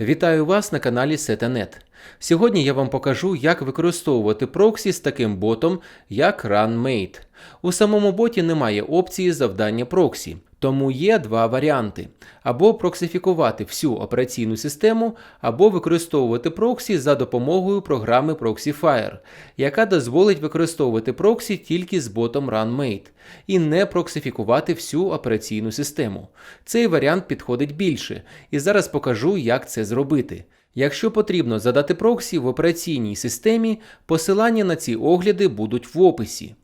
Вітаю вас на каналі Setanet. Сьогодні я вам покажу, як використовувати проксі з таким ботом, як RunMate. У самому боті немає опції завдання проксі, тому є два варіанти: або проксифікувати всю операційну систему, або використовувати проксі за допомогою програми Proxyfire, яка дозволить використовувати проксі тільки з ботом RunMate і не проксифікувати всю операційну систему. Цей варіант підходить більше, і зараз покажу, як це зробити. Якщо потрібно задати проксі в операційній системі, посилання на ці огляди будуть в описі.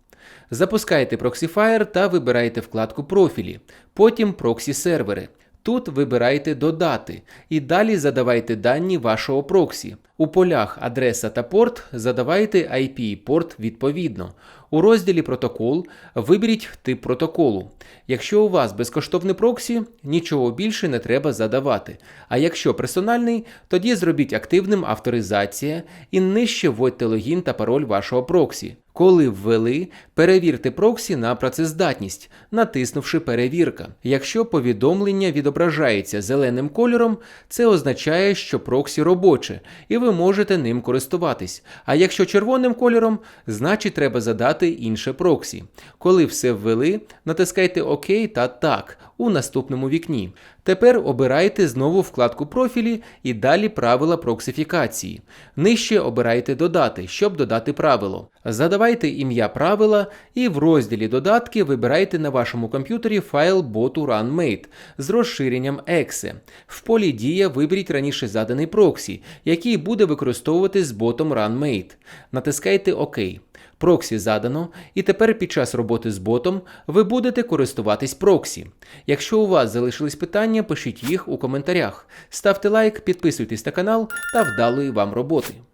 Запускайте Proxyfire та вибирайте вкладку Профілі, потім проксі сервери. Тут вибирайте Додати і далі задавайте дані вашого проксі. У полях адреса та порт задавайте IP і порт відповідно. У розділі Протокол виберіть тип протоколу. Якщо у вас безкоштовний проксі, нічого більше не треба задавати. А якщо персональний, тоді зробіть активним авторизація і нижче вводьте логін та пароль вашого проксі. Коли ввели, перевірте проксі на працездатність, натиснувши Перевірка. Якщо повідомлення відображається зеленим кольором, це означає, що проксі робоче, і ви можете ним користуватись. А якщо червоним кольором, значить треба задати інше проксі. Коли все ввели, натискайте ОК та Так у наступному вікні. Тепер обирайте знову вкладку профілі і далі правила проксифікації. Нижче обирайте Додати, щоб додати правило. Задавайте ім'я правила і в розділі Додатки вибирайте на вашому комп'ютері файл боту RunMate з розширенням exe. В полі Дія виберіть раніше заданий проксі, який буде використовувати з ботом RunMate. Натискайте ОК. Проксі задано, і тепер під час роботи з ботом ви будете користуватись проксі. Якщо у вас залишились питання, пишіть їх у коментарях. Ставте лайк, підписуйтесь на канал та вдалої вам роботи.